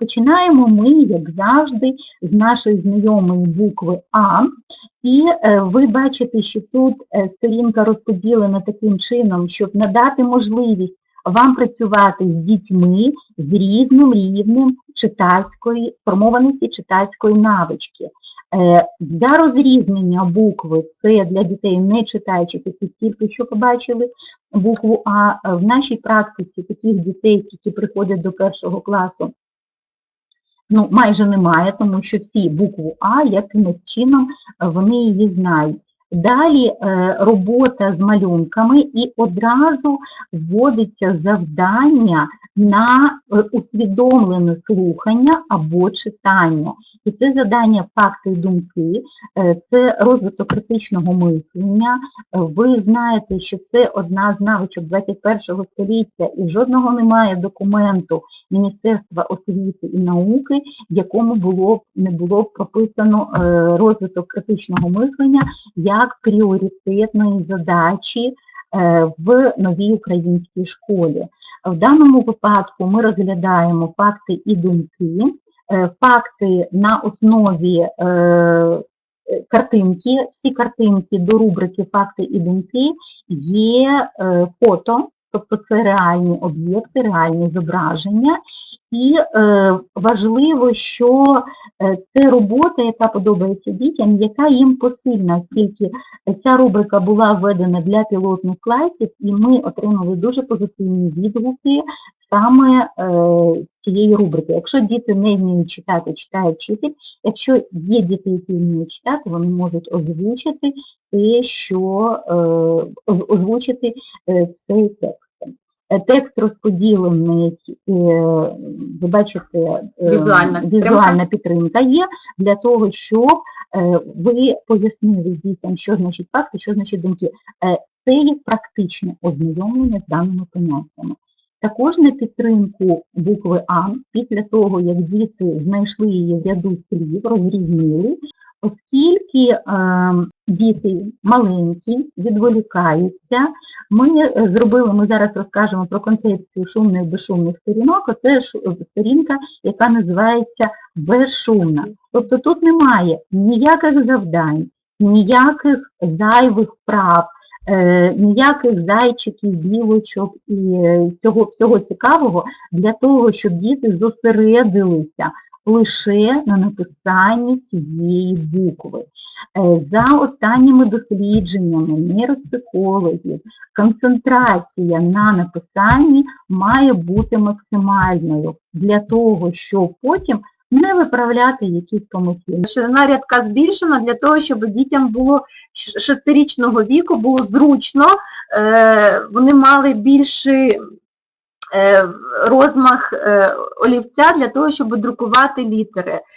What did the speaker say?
розпочинаємо ми, як завжди, з нашої знайомої букви А. І е, ви бачите, що тут е, сторінка розподілена таким чином, щоб надати можливість вам працювати з дітьми з різним рівнем читацької, формованості читацької навички. Е, Для розрізнення букви це для дітей не читаючих, які тільки що побачили букву А. В нашій практиці таких дітей, які приходять до першого класу, ну, майже немає, тому що всі букву А якимось чином е, вони її знають. Далі е, робота з малюнками і одразу вводиться завдання на е, усвідомлене слухання або читання. І це завдання факти і думки, е, це розвиток критичного мислення. Е, Ви знаєте, що це одна з навичок 21 століття, і жодного немає документу Міністерства освіти і науки, в якому було б не було б прописано розвиток критичного мислення як пріоритетної задачі в новій українській школі. В даному випадку ми розглядаємо факти і думки, е, факти на основі е, картинки. Всі картинки до рубрики факти і думки є е, фото. Тобто це реальні об'єкти, реальні зображення, і е, важливо, що е, це робота, яка подобається дітям, яка їм посильна, оскільки ця рубрика була введена для пілотних класів, і ми отримали дуже позитивні відгуки саме е, цієї рубрики. Якщо діти не вміють читати, читає вчитель. Якщо є діти, які вміють читати, вони можуть озвучити те, що е, озвучити е, цей текст. Текст розподілений, е, ви бачите, Візуальна візуальна підтримка є для того, щоб ви пояснили дітям, що значить факти, що значить думки. Це є практичне ознайомлення з даними поняттями. Також на підтримку букви А, після того, як діти знайшли її в ряду слів, розрізнили, оскільки е, діти маленькі, відволікаються, ми е, зробили, ми зараз розкажемо про концепцію шумних безшумних сторінок. Це сторінка, яка називається безшумна. Тобто тут немає ніяких завдань, ніяких зайвих вправ, е, ніяких зайчиків, білочок і е, цього всього цікавого для того, щоб діти зосередилися лише на написанні цієї букви. Е, За останніми дослідженнями нейропсихологів, концентрація на написанні має бути максимальною для того, щоб потім не виправляти якісь помилки. Ширина рядка збільшена для того, щоб дітям було шестирічного віку було зручно, е, вони мали більший е, розмах е, олівця для того, щоб друкувати літери.